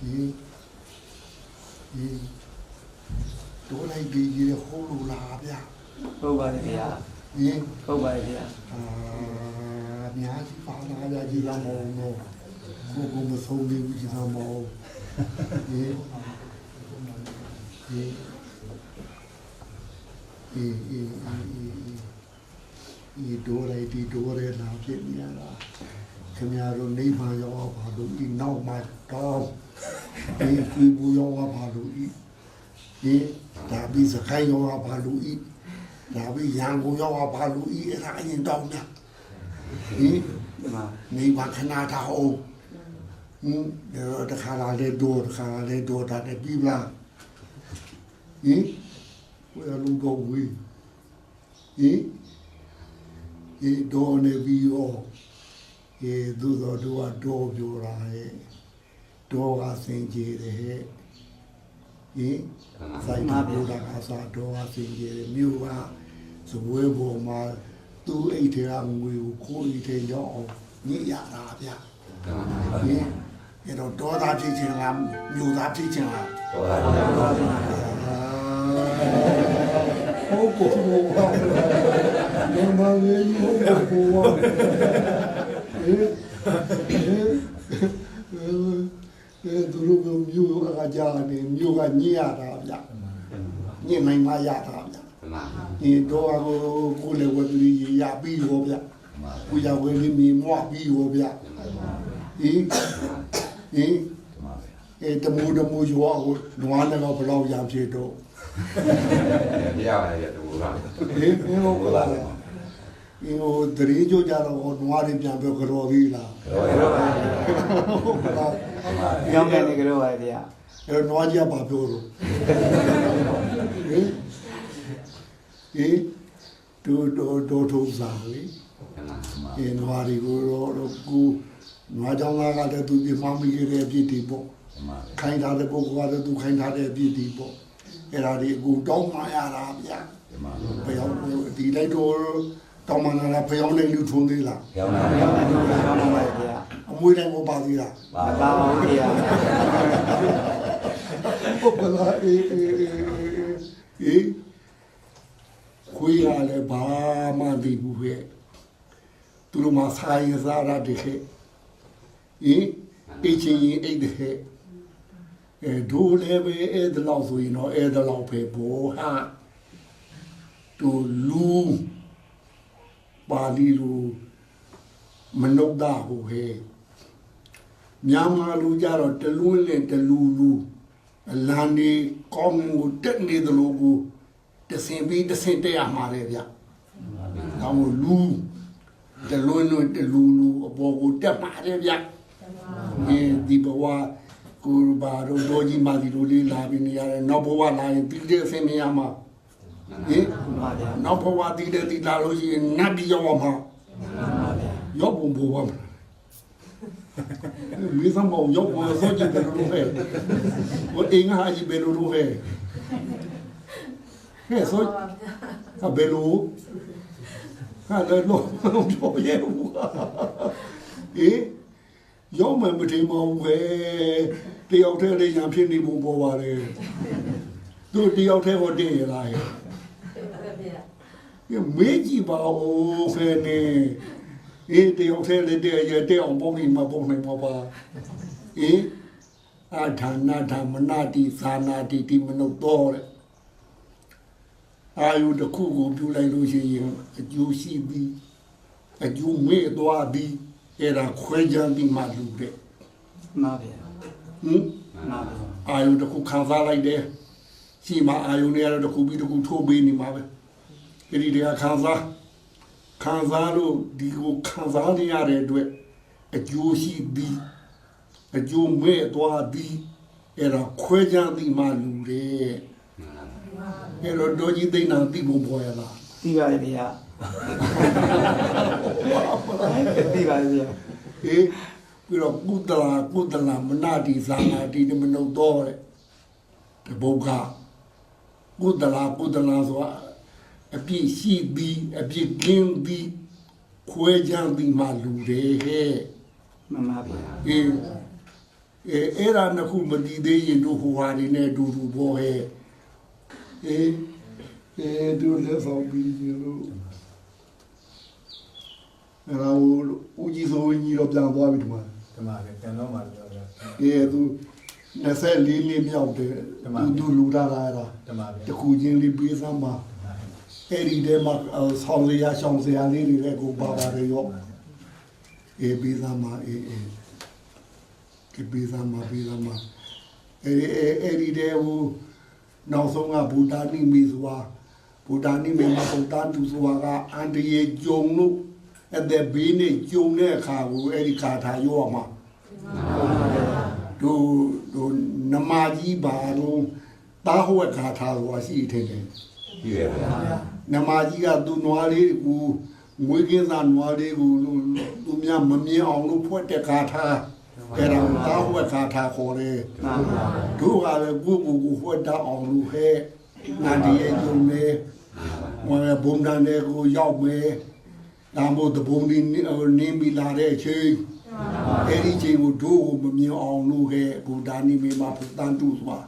ဒီဒီတို့လိုက်ဒီရေဟိုးလိုလားဗျာဟုတ်ပါတယ်ဗျာဒီဟုတ်ပါတယ်ဗျာအာအများကြီးပါလာကြကြီးလာမောင်းတော့ကိုကိုမဆုံးသေးဘူးကြီးလာမောင်းဒီဒီဒီဒီဒီဒိုလိုက်ဒီဒိုရဲလာဖြစ်နေရတာ ခင်ဗျားတို့နေပါရောဘာလို့ဒီနောက်မှာတော့ဒီဒီဘူးရောဘာလို့ဒီဒီဒါပြီးစခိုင်းရောဘာလို့ဤဒါပြီးရန်ကုန်ရောဘာလို့ဤအဲ့ဒါအရင်တော့မြတ်ဒီဒီမှာနေပါခဏထားအောင်ဟင်းဒါတခါလာလေဒိုတခါလာလေဒိုတာတဲ့ပြီးလားဟင်ဝယ်လူတော့ဝေးဟင်ဒီဒိုနေပြီးရော ဒီသူတော်တို့ကဒိုပြောတာရဲ့ဒိုကစင်ကြီးတယ်ဟဲ့ဟင်ဆိုင်မှာပြောတာကစားဒိုကစင်ကြီးတယ်မြို့ကဇဝဲပေါ်မှာသူ့အိတ်ထဲကငွေကိုခိုးအိတ်ထဲရောက်အောင်ညစ်ရတာဗျဟင်အဲ့တော့ဒေါသဖြစ်ခြင်းလားမြို့သားဖြစ်ခြင်းလားဟုတ်ကိုဘောဘာမလေးဟုတ်ကိုဘောအဲအဲ သူတို့မျိုးအကြနေမျိုးကညစ်ရတာဗျညစ်နိုင်မှရတာဗျဒီတော့ကိုကိုလည်းဝတ်ပြီးရပြီးရောဗျကိုရဝဲလေးမီမွားပြီးရောဗျဟင်ဟင်အဲတမူတမူရောကိုနွားလည်းဘလောက်ရဖြစ်တော့မရပါရဲ့တူလားဟင်းဟင်းဟုတ်ကလားဒီ ဟိုတရင်ကြကြတော့ဟိုနွားတွေပြန်ပြောကြော်သေးလားတော့ရပါဟုတ်ကလားကြောင်းကနေကြတော့ပါဗျာအဲ့တော့နွားကြီးကဘာပြောတော့ဟင်ဟင်ဒူဒူဒူထုံးစားလေဒီနွားတွေကိုတော့ကူနွားကြောင့်လာတဲ့သူပြမမိခဲ့တဲ့အဖြစ်ဒီပေါ့ခိုင်းထားတဲ့ပုဂ္ဂိုလ်ကလည်းသူခိုင်းထားတဲ့အဖြစ်ဒီပေါ့အဲ့ဒါဒီအခုတောင်းမှရတာဗျာဘယ်အောင်ဒီလိုက်တော့ တောင်းမှလာတာဘယ်အောင်လဲလူထုံးသေးလားရောင်းလာကြောင်းကနေကြောင်းပါပါဗျာအမွေတိုင်းကိုပါသေးလားပါမပါပါဘူးဗျာဟုတ်ကလားအေးအေးအေးအေးခွေးရလည်းဘာမှမသိဘူးပဲသူတို့မှဆိုင်ရစားရတဲ့ခေဟင်အချင်းရင်အိတ်တဲ့ခေအဲဒိုးလည်းပဲအဲ့ဒါလောက်ဆိုရင်တော့အဲ့ဒါလောက်ပဲဘောဟာတူလူ ပါဠိလိုမနုဿဟိုဟဲ့မြန်မာလူကြတော့တလူးနဲ့တလူလူအလန်ဒီကောင်းကိုတက်နေသလိုကိုတဆင်ပြီးတဆင်တက်ရမှာလေဗျ။ဒါမို့လူတလွန်းလွန်းတလူလူအပေါ်ကိုတက်မှာလေဗျ။ဒီဘဝကိုဘာတို့တို့ကြီးမာဒီလိုလေးလာပြီးနေရတယ်နောက်ဘဝလာရင်ပြီးတဲ့အဆင်မရမှာဟင် ပါဗျာနောက်ဘဝတည်တဲ့တည်လာလို့ရှိရင်နတ်ပြည်ရောက်မှာရောက်ဘုံဘဝမှာမိသမောရောက်ဘုံစောကြည့်တယ်လို့ဟဲ့ဘုအင်းဟာကြီးဘယ်လိုလုပ်ဟဲ့ဟဲ့ဆိုဟာဘယ်လိုဟာလည်းလို့ပြောရဲဘူးအေးရောက်မှမတင်မအောင်ပဲတယောက်တည်းလေးရံဖြစ်နေပုံပေါ်ပါလေသူတယောက်တည်းဟောတင်ရလားဟဲ့ဒီ မေးကြည့်ပါဦးခဲနေအေးတယောက်ထဲလေးတည်းရတဲ့အောင်ပုံနေမှာပုံနေမှာပါအေးအာဌာနာဓမ္မနာတိသာနာတိတိမနုတော့တဲ့အာယုတစ်ခုကိုပြုလိုက်လို့ရှိရင်အကျိုးရှိပြီးအကျိုးမေ့သွားပြီးအဲ့ဒါခွဲခြားပြီးမှလူတဲ့မှပါဗျာဟင်မှပါဗျာအာယုတစ်ခုခံစားလိုက်တယ်ရှိမှအာယုနဲ့ရတစ်ခုပြီးတစ်ခုထိုးပေးနေမှာပဲ အဲ့ဒီတရားခံစားခံစားလို့ဒီကိုခံစားနေရတဲ့အတွက်အကျိုးရှိပြီးအကျိုးမဲ့သွားပြီးအဲ့ဒါခွဲခြားပြီးမှလူတဲ့အဲ့တော့ဒေါ်ကြီးသိန်းနာသိဖို့ပေါ်ရလားသိပါတယ်ဗျာသိပါတယ်ဗျာဟေးပြီးတော့ကုသလာကုသလာမနာတိဇာနာတိမနုတော့တဲ့တပုတ်ကကုသလာကုသလာဆိုတာ အပြည့်ရှိပြီးအပြည့်ကင်းပြီးခွဲခြားပြီးမှလူတွေဟဲ့မှန်ပါဗျာအေးအဲအဲ့ဒါနှစ်ခုမတည်သေးရင်တို့ဟိုဟာနေနဲ့အတူတူပေါ်ဟဲ့အေးအဲတို့လက်ဆောင်ပြီးကြလို့အဲ့ဒါဟိုဦးကြီးစိုးကြီးတော့ပြန်သွားပြီဒီမှာဒီမှာပဲပြန်တော့မှပြောတယ်အဲသူ24နှစ်မြောက်တယ်သူသူလူတာလာတာဒီမှာပဲတခုချင်းလေးပေးစမ်းပါ အဲ့ဒီထဲမှာအော်ဆောင်းစရာရှောင်းစရာလေးတွေလည်းကိုပါပါတယ်ရောအေးပေးစမ်းပါအေးအေးဒီပေးစမ်းပါပေးစမ်းပါအေးအေးအဲ့ဒီထဲဟိုနောက်ဆုံးကဘူတာနိမီစွာဘူတာနိမီမှာပုံတန်းသူစွာကအန်တရေဂျုံလို့အဲ့တဲ့ဘေးနဲ့ဂျုံတဲ့အခါကိုအဲ့ဒီခါထားရောမှာတို့တို့နမကြီးပါတော့တားဟွက်ခါထားသွားရှိထင်တယ်ကြီးတယ်ဗျာ နမကြီးကသူ့နွားလေးကိုငွေကင်းစားနွားလေးကိုသူသူများမမြင်အောင်လို့ဖွက်တဲ့ခါထားအဲ့ဒါကိုတားဟွက်ခါထားခေါ်တယ်မှန်ပါတို့ကလည်းကိုကိုကိုဖွက်တတ်အောင်လို့ဟဲ့နာဒီရဲ့ဂျုံလေးမွေဘုံတန်တဲ့ကိုရောက်မယ်ဒါမို့တဘုံဒီနင်းပြီးလာတဲ့အချိန်အဲ့ဒီချိန်ကိုတို့ကိုမမြင်အောင်လို့ခဲ့ဘုဒ္ဓနိမေမှာဘုတန်တုသွား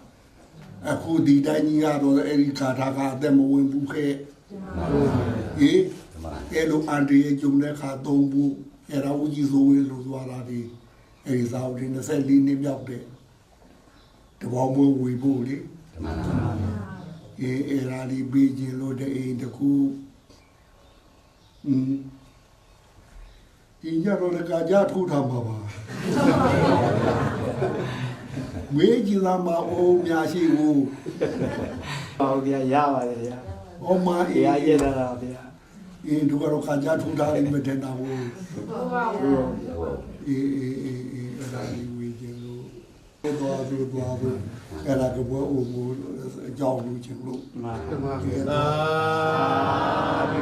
အခုဒီတိုင်းကြီးကတော့အဲ့ဒီခါထားကအသက်မဝင်ဘူးခဲ့ ဟေးအဲ့လိုအန်ဒီရဲ့ဂျုံတဲ့ခါသုံးဘူးအဲ့ဒါဦးကြီးစိုးဝေးလို့သွားတာဒီအဲ့ဒီစာအုပ်ဒီ24နှစ်မြောက်တဲ့တဘောမွေးဝေဖို့လေဒီမှာအေးအဲ့ဒါဒီပြီးခြင်းလို့တဲ့အိမ်တစ်ခုอืมဒီညတော့လည်းကာကြထူထားမှာပါဝေးကြည့်လာမအောင်များရှိဘူးဟုတ်ဗျာရပါတယ်ဗျာ။ အော်မဘုအေးရားရည်လာတာဗျာအေးတို့ကတော့ကာကြထူထားလိမ့်မယ်တဲ့တာဟုတ်ဟုတ်ပါဘူး။အေးအေးအေးအေးအဲ့ဒါလေးဝေးခြင်းလို့သွားပြီးသွားပြီးအဲ့ဒါကဘွယ်အိုကိုအကြောင်းလူချင်းလို့မှန်ဒီမှာကဲသာဓု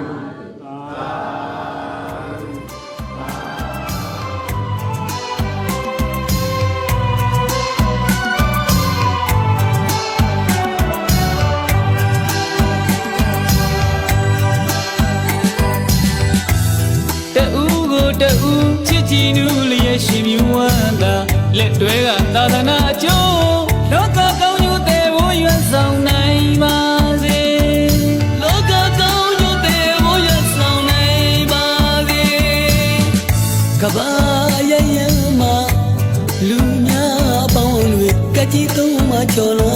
ချစ်ကြည်နူးလျက်ရှိမြဝမ်းသာလက်တွဲကသာသနာအကျိုးလောကကောင်းကျိုးတဲ့ဘုရွတ်ဆောင်နိုင်ပါစေလောကကောင်းကျိုးတဲ့ဘုရွတ်ဆောင်နိုင်ပါစေကဘာယယမလူများပေါင်းတွေကကြည်သုံးမချော်လွ